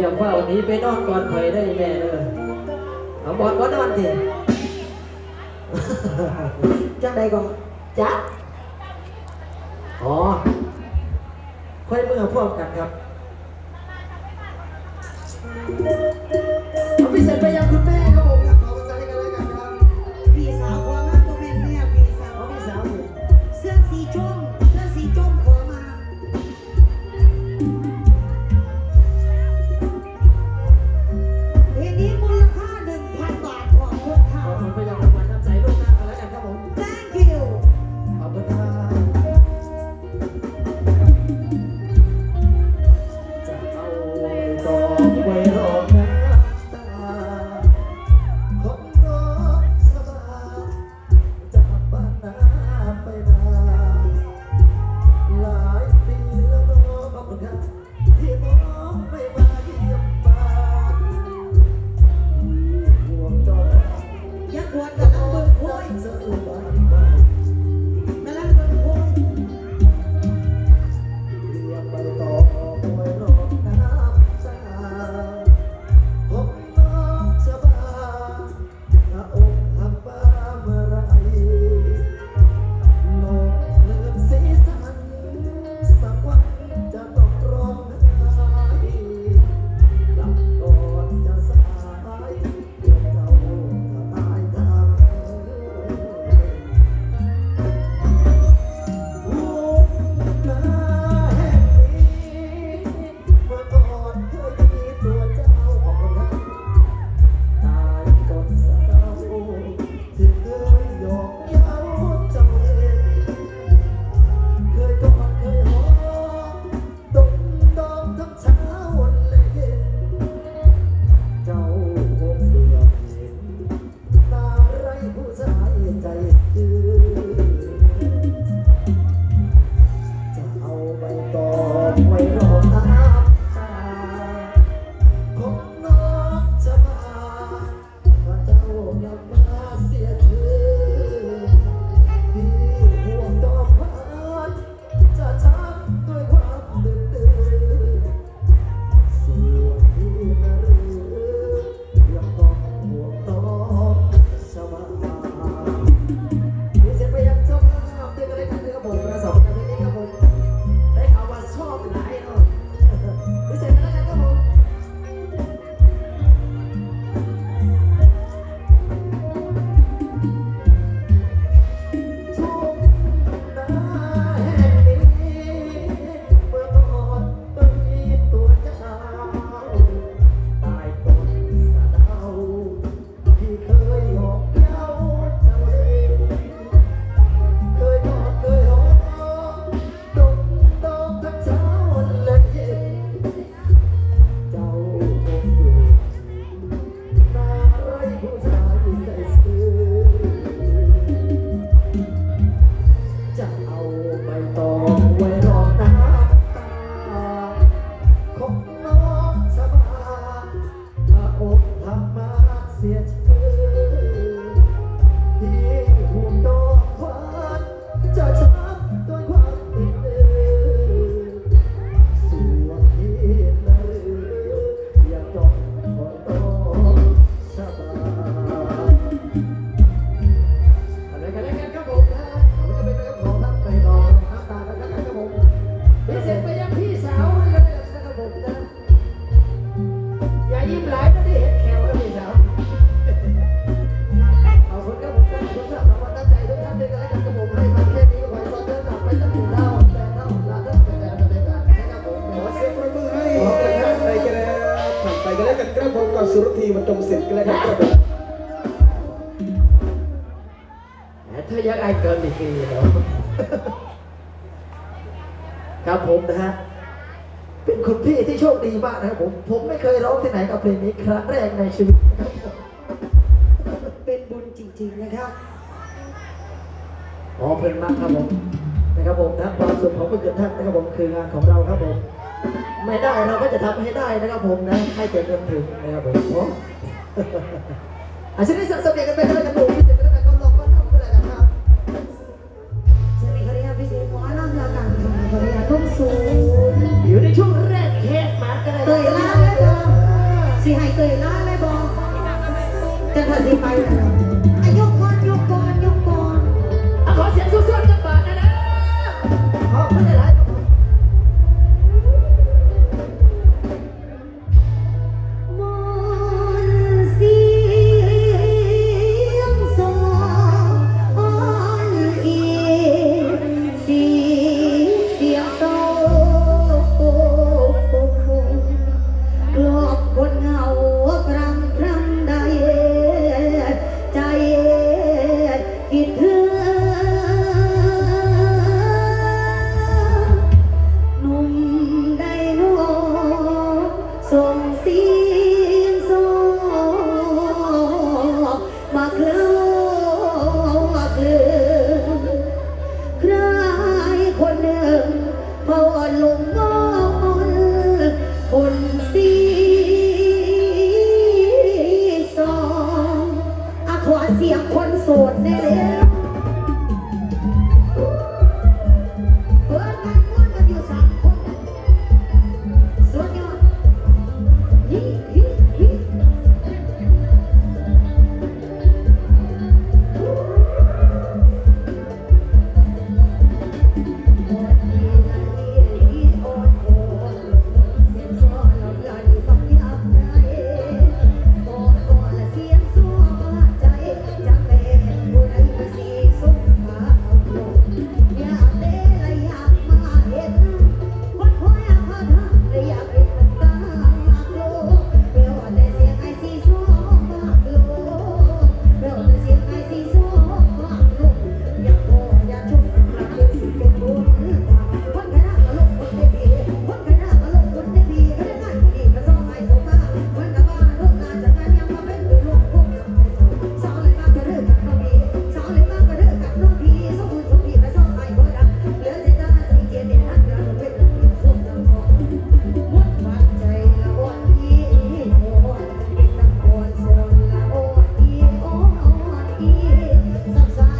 อย่าเฝ้านี้ไปนอนก่อนไผได้แม่เลยเอาบอดบ่นอนดิจังใดก็จับอ๋อค่อยเมื่อพร้มกันครับเอาไปเสร็จไปยังคุณแม่ครับผม กยังไอเกินอีกทีเดียวครับผมนะฮะ เป็นคุณพี่ที่โชคดีมากนะครับผม ผมไม่เคยร้องที่ไหนกับเพลงนี้ครั้งแรกในชีวิตนะครับผมเป็นบุญจริงๆนะครับขอเพลินมากครับผมนะครับผมนะความสุขของเพื่อนท่านนะครับผมคืองานของเราครับผม ไม่ได้เราก็จะทำให้ได้นะครับผมนะให้เกิดเงินถึงนะครับผมอาชีพนี้สั่งสมเด็จกันไปแล้วกันผม สิหายเตยล้ายเลยบอกจะถ้าสิไป ยงคนโสดแน่เลย สับสาย